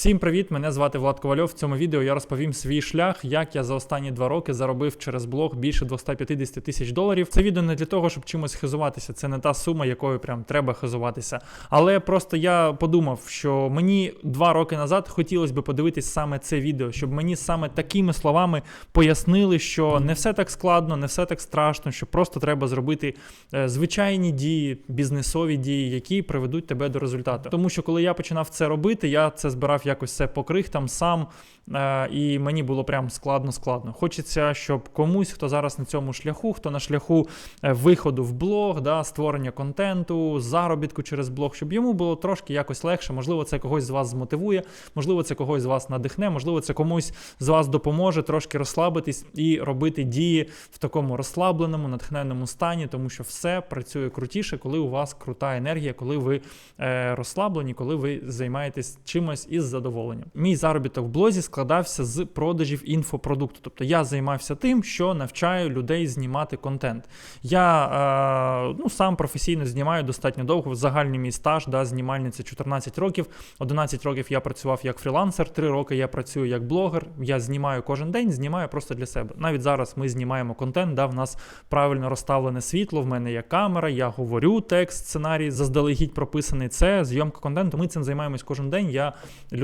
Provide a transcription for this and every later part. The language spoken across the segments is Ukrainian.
Всім привіт! Мене звати Влад Ковальов. В цьому відео я розповім свій шлях, як я за останні два роки заробив через блог більше 250 тисяч доларів. Це відео не для того, щоб чимось хизуватися. Це не та сума, якою прям треба хизуватися. Але просто я подумав, що мені два роки назад хотілося б подивитись саме це відео, щоб мені саме такими словами пояснили, що не все так складно, не все так страшно, що просто треба зробити е, звичайні дії, бізнесові дії, які приведуть тебе до результату. Тому що коли я починав це робити, я це збирав якось все по крихтам сам, е, і мені було прям складно-складно. Хочеться, щоб комусь, хто зараз на цьому шляху, хто на шляху е, виходу в блог, да, створення контенту, заробітку через блог, щоб йому було трошки якось легше. Можливо, це когось з вас змотивує, можливо, це когось з вас надихне, можливо, це комусь з вас допоможе трошки розслабитись і робити дії в такому розслабленому, натхненному стані, тому що все працює крутіше, коли у вас крута енергія, коли ви е, розслаблені, коли ви займаєтесь чимось із задоволенням. Мій заробіток в блозі складався з продажів інфопродукту. Тобто я займався тим, що навчаю людей знімати контент. Я е, ну, сам професійно знімаю достатньо довго. Загальний мій стаж да, знімальний це 14 років. 11 років я працював як фрілансер, 3 роки я працюю як блогер. Я знімаю кожен день, знімаю просто для себе. Навіть зараз ми знімаємо контент, да, в нас правильно розставлене світло, в мене є камера, я говорю текст, сценарій заздалегідь прописаний. Це зйомка контенту. Ми цим займаємось кожен день. Я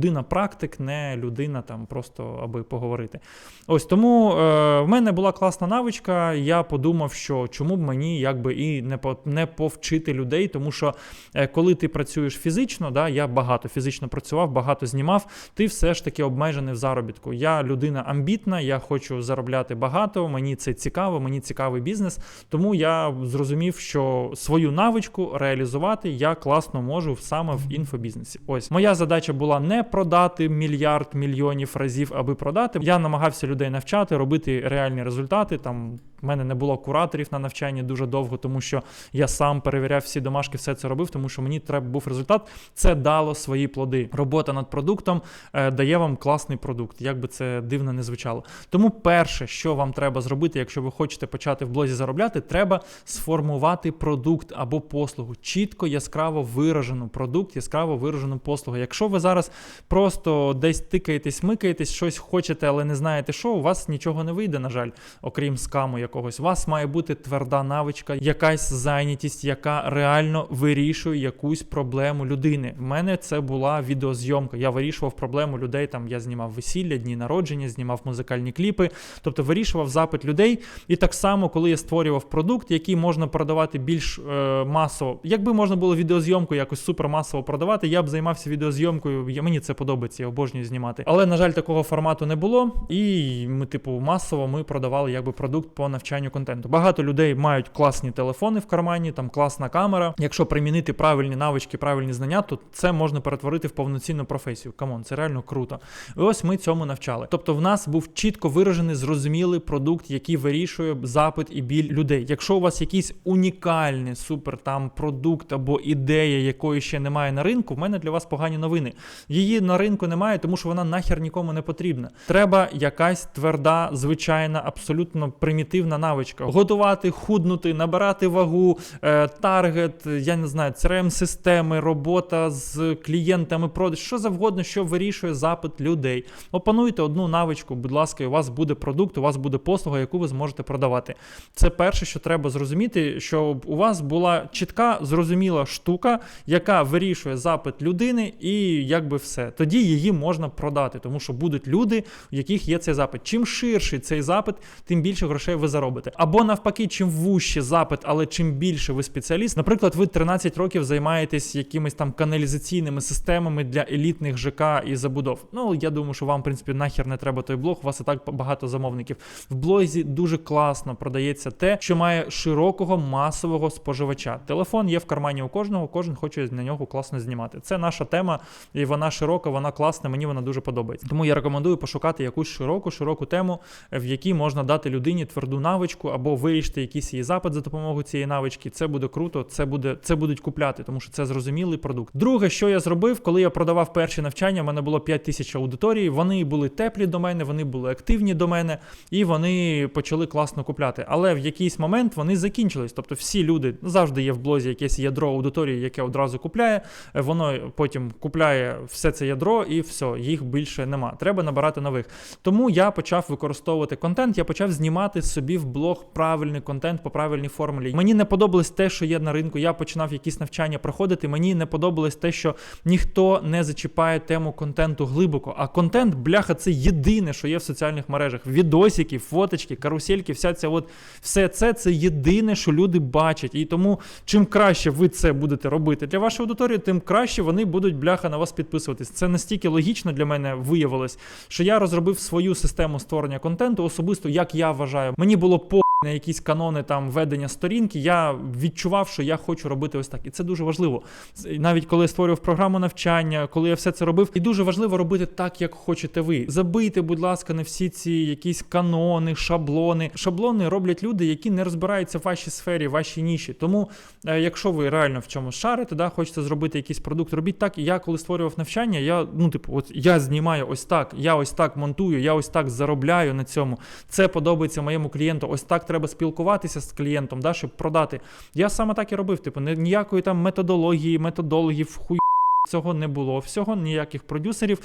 людина-практик, не людина там просто аби поговорити. Ось тому е, в мене була класна навичка. Я подумав, що чому б мені якби і не по не повчити людей, тому що е, коли ти працюєш фізично, да, я багато фізично працював, багато знімав, ти все ж таки обмежений в заробітку. Я людина амбітна, я хочу заробляти багато, мені це цікаво, мені цікавий бізнес. Тому я зрозумів, що свою навичку реалізувати я класно можу саме в інфобізнесі. Ось моя задача була не продати мільярд мільйонів разів, аби продати. Я намагався людей навчати, робити реальні результати. Там в мене не було кураторів на навчанні дуже довго, тому що я сам перевіряв всі домашки, все це робив, тому що мені треба був результат. Це дало свої плоди. Робота над продуктом е, дає вам класний продукт, як би це дивно не звучало. Тому перше, що вам треба зробити, якщо ви хочете почати в блозі заробляти, треба сформувати продукт або послугу. Чітко, яскраво виражену продукт, яскраво виражену послугу. Якщо ви зараз просто десь тикаєтесь, микаєтесь, щось хочете, але не знаєте, що, у вас нічого не вийде, на жаль, окрім скаму якогось. У вас має бути тверда навичка, якась зайнятість, яка реально вирішує якусь проблему людини. В мене це була відеозйомка. Я вирішував проблему людей. Там я знімав весілля, дні народження, знімав музикальні кліпи, тобто вирішував запит людей. І так само, коли я створював продукт, який можна продавати більш е, масово, якби можна було відеозйомку якось супермасово продавати, я б займався відеозйомкою. Мені це подобається, я обожнюю знімати. Але на жаль, такого формату не було. І ми, типу, масово ми продавали якби продукт по навчанню контенту. Багато людей мають класні телефони в кармані, там класна камера. Якщо примінити правильні навички, правильні знання, то це можна перетворити в повноцінну професію. Камон, це реально круто. І ось ми цьому навчали. Тобто, в нас був чітко виражений, зрозумілий продукт, який вирішує запит і біль людей. Якщо у вас якийсь унікальний супер там продукт або ідея, якої ще немає на ринку, в мене для вас погані новини. Її на ринку немає, тому що вона нахер нікому не потрібна. Треба якась тверда, звичайна, абсолютно примітивна навичка. Готувати, худнути, набирати вагу, е, таргет, я не знаю, crm системи робота з клієнтами, продаж, що завгодно, що вирішує запит людей. Опануйте одну навичку, будь ласка, і у вас буде продукт, у вас буде послуга, яку ви зможете продавати. Це перше, що треба зрозуміти, щоб у вас була чітка, зрозуміла штука, яка вирішує запит людини, і якби все. Тоді її можна продати, тому що будуть люди, у яких є цей запит. Чим ширший цей запит, тим більше грошей ви заробите. Або навпаки, чим вужче запит, але чим більше ви спеціаліст. Наприклад, ви 13 років займаєтесь якимись там каналізаційними системами для елітних ЖК і забудов. Ну я думаю, що вам в принципі нахер не треба той блог. У вас і так багато замовників. В блозі дуже класно продається те, що має широкого масового споживача. Телефон є в кармані у кожного, кожен хоче на нього класно знімати. Це наша тема, і вона широка, вона класна. Мені вона дуже подобається. Тому я рекомендую пошукати якусь широку, широку тему, в якій можна дати людині тверду навичку або вирішити якийсь її запит за допомогою цієї навички. Це буде круто, це буде це будуть купляти, тому що це зрозумілий продукт. Друге, що я зробив, коли я продавав перші навчання, в мене було 5 тисяч аудиторій. Вони були теплі до мене, вони були активні до мене, і вони почали класно купляти. Але в якийсь момент вони закінчились. Тобто, всі люди завжди є в блозі якесь ядро аудиторії, яке одразу купляє. Воно потім купляє все це ядро, і все, їх більше нема. Треба набирати нових. Тому я почав використовувати контент, я почав знімати собі в блог правильний контент по правильній формулі. Мені не подобалось те, що є на ринку. Я починав якісь навчання проходити. Мені не подобалось те, що ніхто не зачіпає тему контенту глибоко. А контент, бляха, це єдине, що є в соціальних мережах. Відосики, фоточки, карусельки, вся ця от все це це єдине, що люди бачать. І тому чим краще ви це будете робити для вашої аудиторії, тим краще вони будуть бляха на вас підписуватись. Це настільки логічно для мене виявилось, що я розробив свою систему створення контенту, особисто як я вважаю. Мені було по на якісь канони там ведення сторінки, я відчував, що я хочу робити ось так. І це дуже важливо. Навіть коли я створював програму навчання, коли я все це робив, і дуже важливо робити так, як хочете ви. Забийте, будь ласка, на всі ці якісь канони, шаблони. Шаблони роблять люди, які не розбираються в вашій сфері, в вашій ніші. Тому, е, якщо ви реально в чомусь шарите, да, хочете зробити якийсь продукт, робіть так. І я коли створював навчання, я ну, типу, от я знімаю ось так, я ось так монтую, я ось так заробляю на цьому. Це подобається моєму клієнту. Ось так треба спілкуватися з клієнтом, да, щоб продати. Я саме так і робив. Типу, ні- ніякої там методології, методологів, хуй. Цього не було всього, ніяких продюсерів.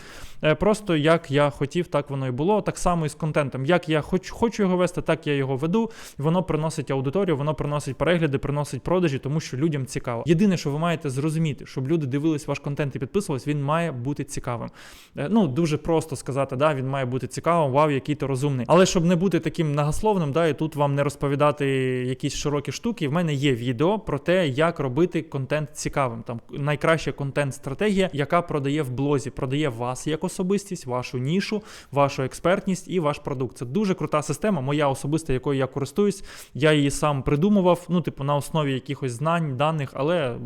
Е, Просто як я хотів, так воно і було. Так само і з контентом. Як я хоч, хочу його вести, так я його веду. Воно приносить аудиторію, воно приносить перегляди, приносить продажі, тому що людям цікаво. Єдине, що ви маєте зрозуміти, щоб люди дивились ваш контент і підписувались, він має бути цікавим. Е, Ну, дуже просто сказати, да, він має бути цікавим, вау, який ти розумний. Але щоб не бути таким многословним, да, і тут вам не розповідати якісь широкі штуки, в мене є відео про те, як робити контент цікавим. Там найкраща контент-стратегія, яка продає в блозі, продає вас як особистість, вашу нішу, вашу експертність і ваш продукт. Це дуже крута система, моя особиста, якою я користуюсь. Я її сам придумував, ну, типу, на основі якихось знань, даних, але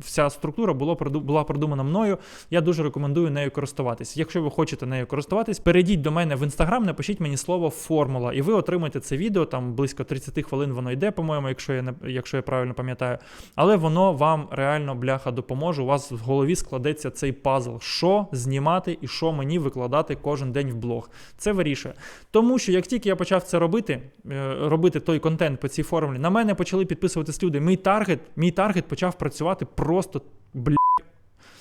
вся структура була, була придумана мною. Я дуже рекомендую нею користуватись. Якщо ви хочете нею користуватись, перейдіть до мене в інстаграм, напишіть мені слово формула, і ви отримаєте це відео. Там близько 30 хвилин воно йде, по-моєму, якщо я не якщо я правильно пам'ятаю. Але воно вам реально бляха допоможе. У вас в голові складеться цей пазл, що знімати і що мені викладати кожен день в блог. Це вирішує. Тому що як тільки я почав це робити, е, робити той контент по цій формулі, на мене почали підписуватись люди. Мій таргет, мій таргет почав працювати просто бля.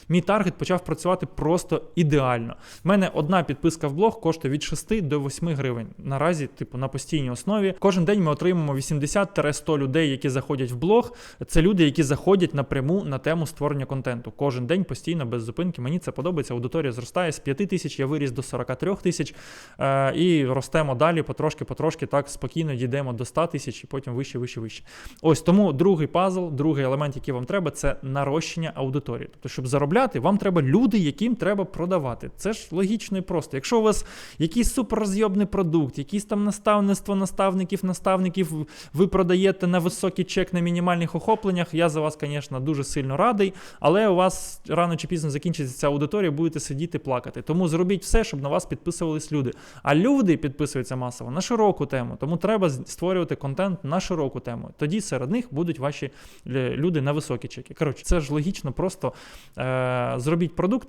Мій таргет почав працювати просто ідеально. У мене одна підписка в блог коштує від 6 до 8 гривень. Наразі, типу, на постійній основі. Кожен день ми отримуємо 80-100 людей, які заходять в блог. Це люди, які заходять напряму на тему створення контенту. Кожен день постійно без зупинки. Мені це подобається. Аудиторія зростає з 5 тисяч, я виріс до 43 тисяч. Е, і ростемо далі, потрошки, потрошки, так спокійно дійдемо до 100 тисяч і потім вище, вище, вище. Ось тому другий пазл, другий елемент, який вам треба, це нарощення аудиторії. Тобто, щоб заробляти, вам треба люди, яким треба продавати. Це ж логічно і просто. Якщо у вас якийсь суперрозйобний продукт, якийсь там наставництво наставників, наставників ви продаєте на високий чек на мінімальних охопленнях, я за вас, звісно, дуже сильно радий, але у вас рано чи пізно закінчиться ця аудиторія, будете сидіти плакати. Тому зробіть все, щоб на вас підписувались люди. А люди підписуються масово на широку тему. Тому треба створювати контент на широку тему. Тоді серед них будуть ваші е, люди на високі чеки. Коротше, це ж логічно, просто е, зробіть продукт,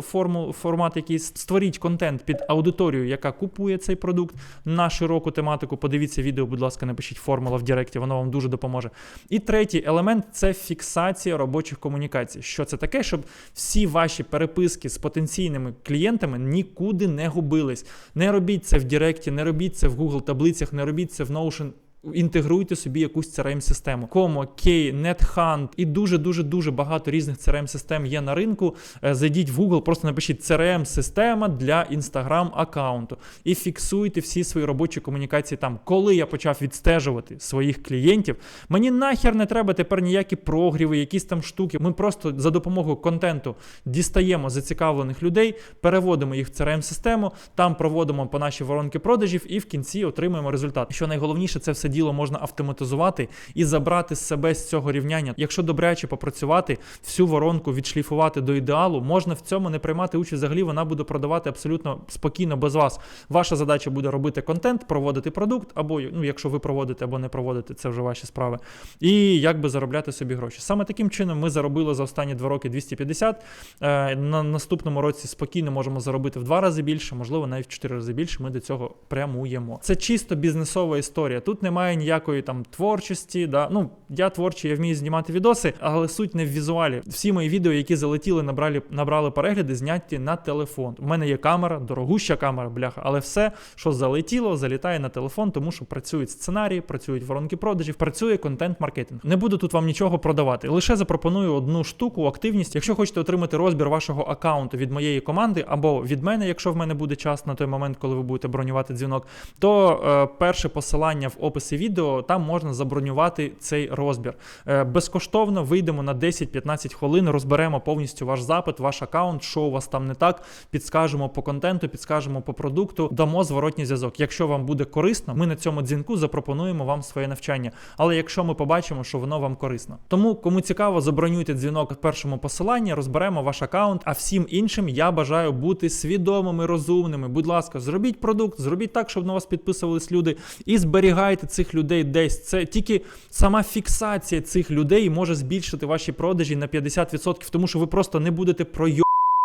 форму, формат якийсь, створіть контент під аудиторію, яка купує цей продукт на широку тематику. Подивіться відео, будь ласка, напишіть формула в Директі, воно вам дуже допоможе. І третій елемент це фіксація робочих комунікацій. Що це таке, щоб всі ваші переписки з потенційними клієнтами нікуди не губились. Не робіть це в Директі, не робіть це в Google таблицях, не робіть це в Notion. Інтегруйте собі якусь crm систему Como, Key, NetHunt і дуже дуже дуже багато різних crm систем є на ринку. Е, Зайдіть в Google, просто напишіть crm система для Instagram аккаунту і фіксуйте всі свої робочі комунікації там. Коли я почав відстежувати своїх клієнтів, мені нахер не треба тепер ніякі прогріви, якісь там штуки. Ми просто за допомогою контенту дістаємо зацікавлених людей, переводимо їх в crm систему там проводимо по наші воронки продажів і в кінці отримуємо результат. Що найголовніше, це все діло можна автоматизувати і забрати з себе з цього рівняння. Якщо добряче попрацювати, всю воронку відшліфувати до ідеалу, можна в цьому не приймати участь. Взагалі вона буде продавати абсолютно спокійно без вас. Ваша задача буде робити контент, проводити продукт, або ну, якщо ви проводите або не проводите, це вже ваші справи. І якби заробляти собі гроші. Саме таким чином ми заробили за останні два роки 250. Е, На наступному році спокійно можемо заробити в два рази більше, можливо, навіть в чотири рази більше. Ми до цього прямуємо. Це чисто бізнесова історія. Тут немає немає ніякої там творчості. Да? Ну, я творчий, я вмію знімати відоси, але суть не в візуалі. Всі мої відео, які залетіли, набрали, набрали перегляди, зняті на телефон. У мене є камера, дорогуща камера, бляха, але все, що залетіло, залітає на телефон, тому що працюють сценарії, працюють воронки продажів, працює контент-маркетинг. Не буду тут вам нічого продавати. Лише запропоную одну штуку, активність. Якщо хочете отримати розбір вашого аккаунту від моєї команди або від мене, якщо в мене буде час на той момент, коли ви будете бронювати дзвінок, то е, перше посилання в описі відео там можна забронювати цей розбір. Е, безкоштовно вийдемо на 10-15 хвилин, розберемо повністю ваш запит, ваш аккаунт, що у вас там не так, підскажемо по контенту, підскажемо по продукту, дамо зворотній зв'язок. Якщо вам буде корисно, ми на цьому дзвінку запропонуємо вам своє навчання. Але якщо ми побачимо, що воно вам корисно, тому кому цікаво, забронюйте дзвінок в першому посиланні, розберемо ваш аккаунт. А всім іншим я бажаю бути свідомими, розумними. Будь ласка, зробіть продукт, зробіть так, щоб на вас підписувались люди, і зберігайте цих людей десь. Це тільки сама фіксація цих людей може збільшити ваші продажі на 50%, тому що ви просто не будете пройо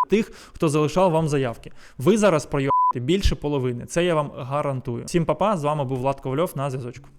тих, хто залишав вам заявки. Ви зараз пройобите більше половини. Це я вам гарантую. Всім папа, з вами був Влад Ковальов на зв'язочку.